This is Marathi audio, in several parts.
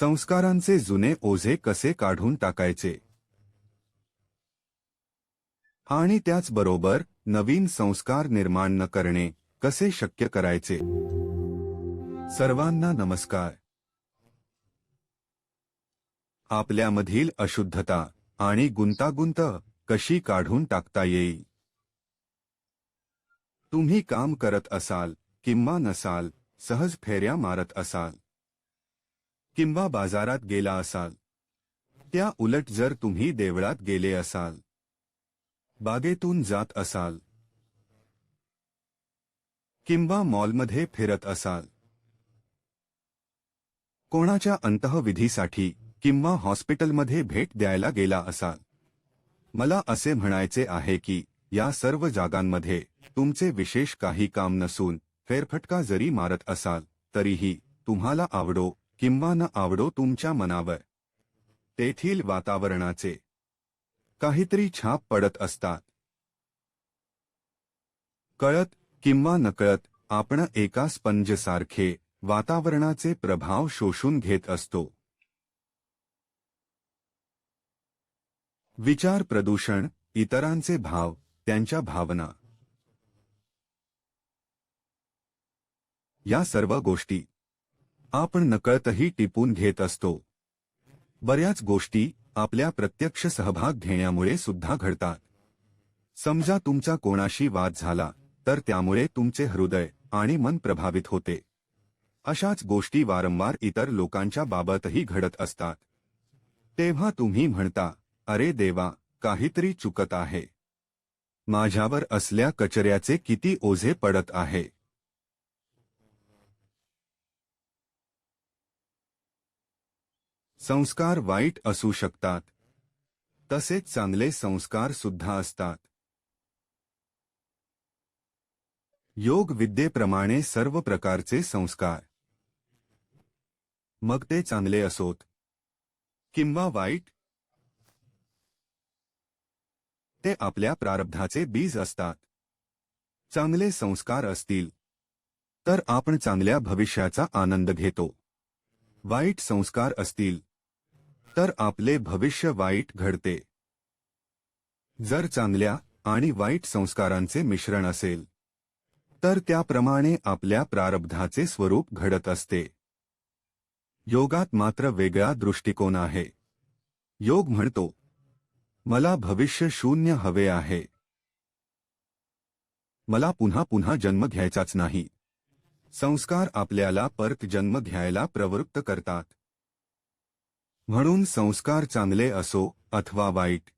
संस्कारांचे जुने ओझे कसे काढून टाकायचे? आणि त्याचबरोबर नवीन संस्कार निर्माण न करणे कसे शक्य करायचे? सर्वांना नमस्कार. आपल्यामधील अशुद्धता आणि गुंतागुंत कशी काढून टाकता येईल? तुम्ही काम करत असाल किंवा नसाल सहज फेऱ्या मारत असाल. किंवा बाजारात गेला असाल. त्या उलट जर तुम्ही देवळात गेले असाल. बागेतून जात असाल. किंवा मॉलमध्ये फिरत असाल. कोणाच्या अंतःविधीसाठी किंवा हॉस्पिटलमध्ये भेट द्यायला गेला असाल. मला असे म्हणायचे आहे की या सर्व जागांमध्ये तुमचे विशेष काही काम नसून फेरफटका जरी मारत असाल तरीही तुम्हाला आवडो किंवा न आवडो तुमच्या मनावर. तेथील वातावरणाचे. काहीतरी छाप पडत असतात. कळत किंवा नकळत आपण एका स्पंजसारखे वातावरणाचे प्रभाव शोषून घेत असतो. विचार प्रदूषण इतरांचे भाव त्यांच्या भावना. या सर्व गोष्टी आपण नकळतही टिपून घेत असतो. बऱ्याच गोष्टी आपल्या प्रत्यक्ष सहभाग घेण्यामुळे सुद्धा घडतात. समजा तुमचा कोणाशी वाद झाला तर त्यामुळे तुमचे हृदय आणि मन प्रभावित होते. अशाच गोष्टी वारंवार इतर लोकांच्या बाबतही घडत असतात. तेव्हा तुम्ही म्हणता अरे देवा काहीतरी चुकत आहे. माझ्यावर असल्या कचऱ्याचे किती ओझे पडत आहे. संस्कार वाईट असू शकतात. तसेच चांगले संस्कार सुद्धा असतात. योग विद्येप्रमाणे सर्व प्रकारचे संस्कार. मग ते चांगले असोत. किंवा वाईट? ते आपल्या प्रारब्धाचे बीज असतात. चांगले संस्कार असतील. तर आपण चांगल्या भविष्याचा आनंद घेतो. वाईट संस्कार असतील तर आपले भविष्य वाईट घडते. जर चांगल्या आणि वाईट संस्कारांचे मिश्रण असेल तर त्याप्रमाणे आपल्या प्रारब्धाचे स्वरूप घडत असते. योगात मात्र वेगळा दृष्टिकोन आहे. योग म्हणतो मला भविष्य शून्य हवे आहे. मला पुन्हा पुन्हा जन्म घ्यायचाच नाही. संस्कार आपल्याला परत जन्म घ्यायला प्रवृत्त करतात. म्हणून संस्कार चांगले असो अथवा वाईट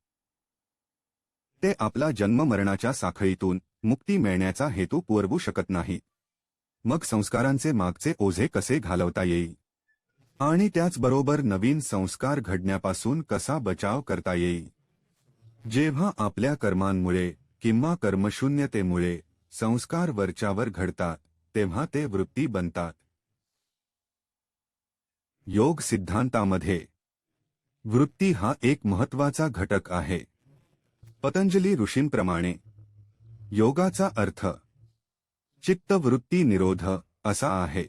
ते आपला जन्म मरणाच्या साखळीतून मुक्ती मिळण्याचा हेतू पुरवू शकत नाही. मग संस्कारांचे मागचे ओझे कसे घालवता येईल? आणि त्याचबरोबर नवीन संस्कार घडण्यापासून कसा बचाव करता येईल? जेव्हा आपल्या कर्मांमुळे किंवा कर्मशून्यतेमुळे संस्कार वरच्यावर घडतात तेव्हा ते वृत्ती बनतात. योग सिद्धांतामध्ये वृत्ती हा एक महत्त्वाचा घटक आहे. पतंजली ऋषींप्रमाणे योगाचा अर्थ चित्तवृत्ती निरोध असा आहे.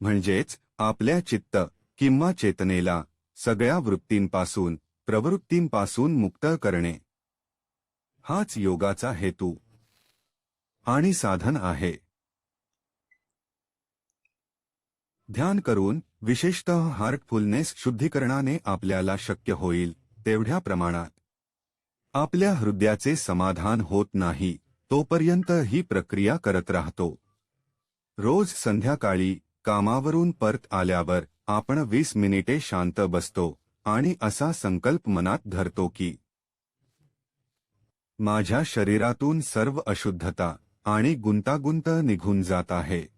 म्हणजेच आपल्या चित्त किंवा चेतनेला सगळ्या वृत्तींपासून प्रवृत्तींपासून मुक्त करणे. हाच योगाचा हेतू आणि साधन आहे. ध्यान करून विशेषतः हार्टफुलनेस शुद्धीकरणाने आपल्याला शक्य होईल तेवढ्या प्रमाणात. आपल्या हृदयाचे समाधान होत नाही तोपर्यंत ही प्रक्रिया करत राहतो. रोज संध्याकाळी कामावरून परत आल्यावर आपण वीस मिनिटे शांत बसतो आणि असा संकल्प मनात धरतो की माझ्या शरीरातून सर्व अशुद्धता आणि गुंतागुंत निघून जात आहे.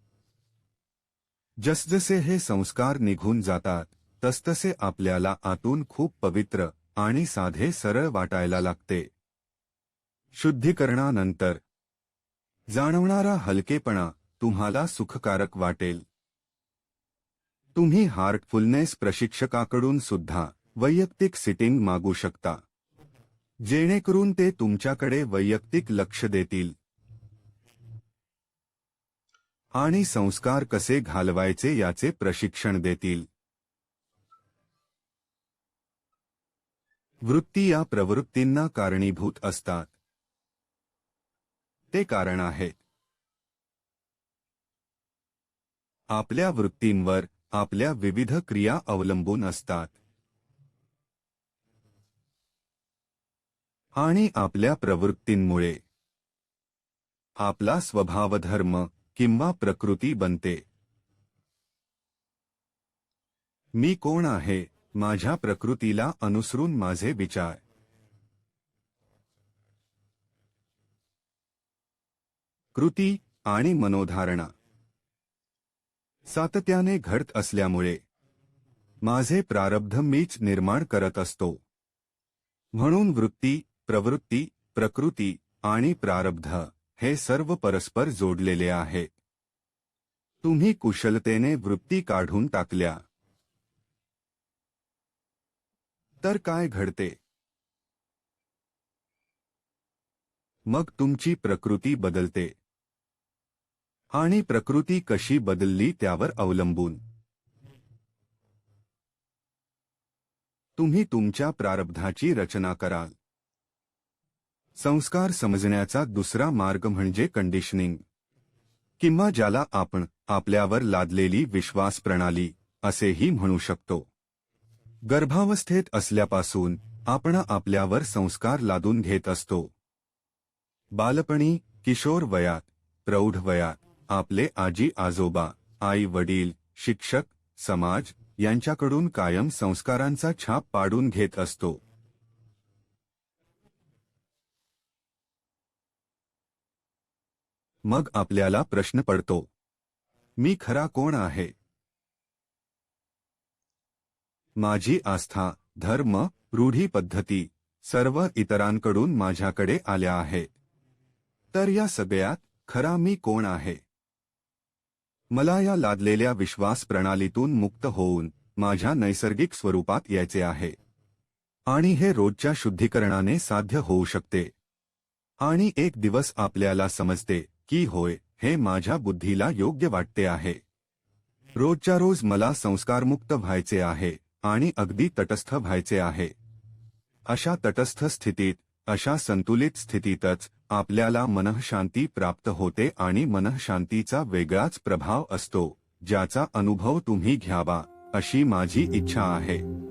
जसजसे हे संस्कार निघून जातात तसतसे आपल्याला आतून खूप पवित्र आणि साधे सरळ वाटायला लागते. शुद्धीकरणानंतर जाणवणारा हलकेपणा तुम्हाला सुखकारक वाटेल. तुम्ही हार्टफुलनेस प्रशिक्षकाकडून सुद्धा वैयक्तिक सिटिंग मागू शकता. जेणेकरून ते तुमच्याकडे वैयक्तिक लक्ष देतील. आणि संस्कार कसे घालवायचे याचे प्रशिक्षण देतील. वृत्ती या प्रवृत्तींना कारणीभूत असतात. ते कारण आहे आपल्या वृत्तींवर आपल्या विविध क्रिया अवलंबून असतात. आणि आपल्या प्रवृत्तींमुळे आपला स्वभावधर्म किंवा प्रकृती बनते. मी कोण आहे? माझ्या प्रकृतीला अनुसरून माझे विचार. कृती आणि मनोधारणा. सातत्याने घडत असल्यामुळे माझे प्रारब्ध मीच निर्माण करत असतो. म्हणून वृत्ती प्रवृत्ती प्रकृती आणि प्रारब्ध. हे सर्व परस्पर जोडलेले आहे. तुम्ही कुशलतेने वृत्ती काढून टाकल्या. तर काय घडते? मग तुमची प्रकृती बदलते. आणि प्रकृती कशी बदलली त्यावर अवलंबून? तुम्ही तुमच्या प्रारब्धाची रचना कराल. संस्कार समजण्याचा दुसरा मार्ग म्हणजे कंडिशनिंग किंवा ज्याला आपण आपल्यावर लादलेली विश्वास प्रणाली असेही म्हणू शकतो. गर्भावस्थेत असल्यापासून आपण आपल्यावर संस्कार लादून घेत असतो. बालपणी किशोर वयात प्रौढ वयात आपले आजी आजोबा आई वडील शिक्षक समाज यांच्याकडून कायम संस्कारांचा छाप पाडून घेत असतो. मग आपल्याला प्रश्न पडतो मी खरा कोण आहे? माझी आस्था धर्म रूढी पद्धती सर्व इतरांकडून माझ्याकडे आल्या आहे. तर या सगळ्यात खरा मी कोण आहे? मला या लादलेल्या विश्वास प्रणालीतून मुक्त होऊन माझ्या नैसर्गिक स्वरूपात यायचे आहे. आणि हे रोजच्या शुद्धीकरणाने साध्य होऊ शकते. आणि एक दिवस आपल्याला समजते की होय हे माझ्या बुद्धीला योग्य वाटते आहे. रोजच्या रोज मला संस्कारमुक्त व्हायचे आहे आणि अगदी तटस्थ व्हायचे आहे. अशा तटस्थ स्थितीत अशा संतुलित स्थितीतच आपल्याला मनःशांती प्राप्त होते आणि मनःशांतीचा वेगळाच प्रभाव असतो ज्याचा अनुभव तुम्ही घ्यावा अशी माझी इच्छा आहे.